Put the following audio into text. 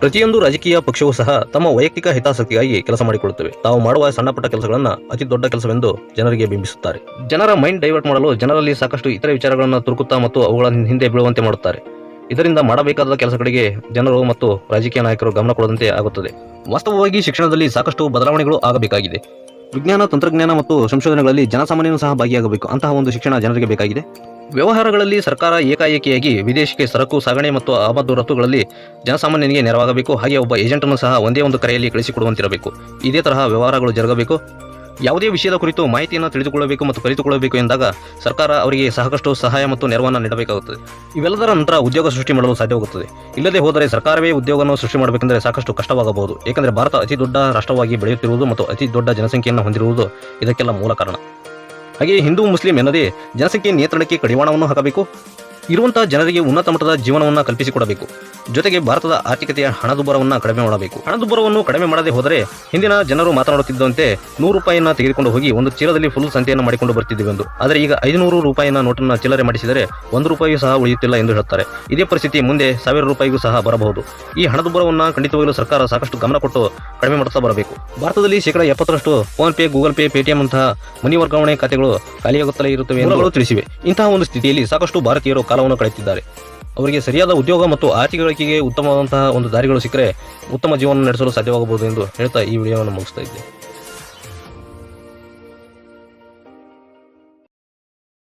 ಪ್ರತಿಯೊಂದು ರಾಜಕೀಯ ಪಕ್ಷವೂ ಸಹ ತಮ್ಮ ವೈಯಕ್ತಿಕ ಹಿತಾಸಕ್ತಿಗಾಗಿ ಕೆಲಸ ಮಾಡಿಕೊಳ್ಳುತ್ತವೆ. ತಾವು ಮಾಡುವ ಸಣ್ಣಪುಟ್ಟ ಕೆಲಸಗಳನ್ನು ಅತಿ ದೊಡ್ಡ ಕೆಲಸವೆಂದು ಜನರಿಗೆ ಬಿಂಬಿಸುತ್ತಾರೆ. ಜನರ ಮೈಂಡ್ ಡೈವರ್ಟ್ ಮಾಡಲು ಜನರಲ್ಲಿ ಸಾಕಷ್ಟು ಇತರ ವಿಚಾರಗಳನ್ನು ತುರುಕುತ್ತಾ ಮತ್ತು ಅವುಗಳ ಹಿಂದೆ ಬೀಳುವಂತೆ ಮಾಡುತ್ತಾರೆ. ಇದರಿಂದ ಮಾಡಬೇಕಾದ ಕೆಲಸಗಳಿಗೆ ಜನರು ಮತ್ತು ರಾಜಕೀಯ ನಾಯಕರು ಗಮನ ಕೊಡದಂತೆ ಆಗುತ್ತದೆ. ವಾಸ್ತವವಾಗಿ ಶಿಕ್ಷಣದಲ್ಲಿ ಸಾಕಷ್ಟು ಬದಲಾವಣೆಗಳು ಆಗಬೇಕಾಗಿದೆ. ವಿಜ್ಞಾನ, ತಂತ್ರಜ್ಞಾನ ಮತ್ತು ಸಂಶೋಧನೆಗಳಲ್ಲಿ ಜನಸಾಮಾನ್ಯನೂ ಸಹ ಭಾಗಿಯಾಗಬೇಕು. ಅಂತಹ ಒಂದು ಶಿಕ್ಷಣ ಜನರಿಗೆ ಬೇಕಾಗಿದೆ. ವ್ಯವಹಾರಗಳಲ್ಲಿ ಸರ್ಕಾರ ಏಕಾಏಕಿಯಾಗಿ ವಿದೇಶಕ್ಕೆ ಸರಕು, ಸಾಗಣೆ ಮತ್ತು ಆಮದು ರಫ್ತುಗಳಲ್ಲಿ ಜನಸಾಮಾನ್ಯನಿಗೆ ನೆರವಾಗಬೇಕು. ಹಾಗೆ ಒಬ್ಬ ಏಜೆಂಟನ್ನು ಸಹ ಒಂದೇ ಒಂದು ಕರೆಯಲ್ಲಿ ಕಳಿಸಿಕೊಡುವಂತಿರಬೇಕು. ಇದೇ ತರಹ ವ್ಯವಹಾರಗಳು ಜರುಗಬೇಕು. ಯಾವುದೇ ವಿಷಯದ ಕುರಿತು ಮಾಹಿತಿಯನ್ನು ತಿಳಿದುಕೊಳ್ಳಬೇಕು ಮತ್ತು ಕಲಿತುಕೊಳ್ಳಬೇಕು ಎಂದಾಗ ಸರ್ಕಾರ ಅವರಿಗೆ ಸಾಕಷ್ಟು ಸಹಾಯ ಮತ್ತು ನೆರವನ್ನು ನೀಡಬೇಕಾಗುತ್ತದೆ. ಇವೆಲ್ಲದರ ನಂತರ ಉದ್ಯೋಗ ಸೃಷ್ಟಿ ಮಾಡಲು ಸಾಧ್ಯವಾಗುತ್ತದೆ ಇಲ್ಲದೆ ಹೋದರೆ ಸರ್ಕಾರವೇ ಉದ್ಯೋಗವನ್ನು ಸೃಷ್ಟಿ ಮಾಡಬೇಕೆಂದರೆ ಸಾಕಷ್ಟು ಕಷ್ಟವಾಗಬಹುದು. ಏಕೆಂದರೆ ಭಾರತ ಅತಿ ದೊಡ್ಡ ರಾಷ್ಟ್ರವಾಗಿ ಬೆಳೆಯುತ್ತಿರುವುದು ಮತ್ತು ಅತಿ ದೊಡ್ಡ ಜನಸಂಖ್ಯೆಯನ್ನು ಹೊಂದಿರುವುದು ಇದಕ್ಕೆಲ್ಲ ಮೂಲ ಕಾರಣ. ಹಾಗೆಯೇ ಹಿಂದೂ ಮುಸ್ಲಿಂ ಎನ್ನದೇ ಜನಸಂಖ್ಯೆ ನಿಯಂತ್ರಣಕ್ಕೆ ಕಡಿವಾಣವನ್ನು ಹಾಕಬೇಕು. ಇರುವಂತಹ ಜನರಿಗೆ ಉನ್ನತ ಮಟ್ಟದ ಜೀವನವನ್ನು ಕಲ್ಪಿಸಿಕೊಡಬೇಕು. ಜೊತೆಗೆ ಭಾರತದ ಆರ್ಥಿಕತೆಯ ಹಣದುಬ್ಬರವನ್ನು ಕಡಿಮೆ ಮಾಡಬೇಕು. ಹಣದುಬ್ಬರವನ್ನು ಕಡಿಮೆ ಮಾಡದೆ ಹೋದರೆ ಹಿಂದಿನ ಜನರು ಮಾತನಾಡುತ್ತಿದ್ದಂತೆ ನೂರು ರೂಪಾಯಿಯನ್ನು ತೆಗೆದುಕೊಂಡು ಹೋಗಿ ಒಂದು ಚೀಲದಲ್ಲಿ ಫುಲ್ ಸಂತೆಯನ್ನು ಮಾಡಿಕೊಂಡು ಬರ್ತಿದ್ದೀವೆಂದು ಆದರೆ ಈಗ ಐದುನೂರು ರೂಪಾಯಿನ ನೋಟನ್ನು ಚಿಲ್ಲರೆ ಮಾಡಿಸಿದರೆ ಒಂದು ರೂಪಾಯಿಯೂ ಸಹ ಉಳಿಯುತ್ತಿಲ್ಲ ಎಂದು ಹೇಳುತ್ತಾರೆ. ಇದೇ ಪರಿಸ್ಥಿತಿ ಮುಂದೆ ಸಾವಿರ ರೂಪಾಯಿಗೂ ಸಹ ಬರಬಹುದು. ಈ ಹಣದುಬ್ಬರವನ್ನು ಖಂಡಿತವಾಗಲು ಸರ್ಕಾರ ಸಾಕಷ್ಟು ಗಮನ ಕೊಟ್ಟು ಕಡಿಮೆ ಮಾಡುತ್ತಾ ಬರಬೇಕು. ಭಾರತದಲ್ಲಿ ಶೇಕಡಾ ಎಪ್ಪತ್ತರಷ್ಟು phone pay Google pay Paytm ಅಂತಹ ಮನಿ ವರ್ಗಾವಣೆ ಖಾತೆಗಳು ಖಾಲಿಯಾಗುತ್ತಲೇ ಇರುತ್ತವೆ ಎಂದು ತಿಳಿಸಿವೆ. ಇಂತಹ ಒಂದು ಸ್ಥಿತಿಯಲ್ಲಿ ಸಾಕಷ್ಟು ಭಾರತೀಯರು ಕಾಲವನ್ನು ಕಳೆಯುತ್ತಿದ್ದಾರೆ. ಅವರಿಗೆ ಸರಿಯಾದ ಉದ್ಯೋಗ ಮತ್ತು ಆರ್ಥಿಕ ಗಳಿಕೆಗೆ ಉತ್ತಮವಾದಂತಹ ಒಂದು ದಾರಿಗಳು ಸಿಕ್ಕರೆ ಉತ್ತಮ ಜೀವನ ನಡೆಸಲು ಸಾಧ್ಯವಾಗಬಹುದು ಎಂದು ಹೇಳ್ತಾ ಈ ವಿಡಿಯೋವನ್ನು ಮುಗಿಸ್ತಾ ಇದ್ದೆ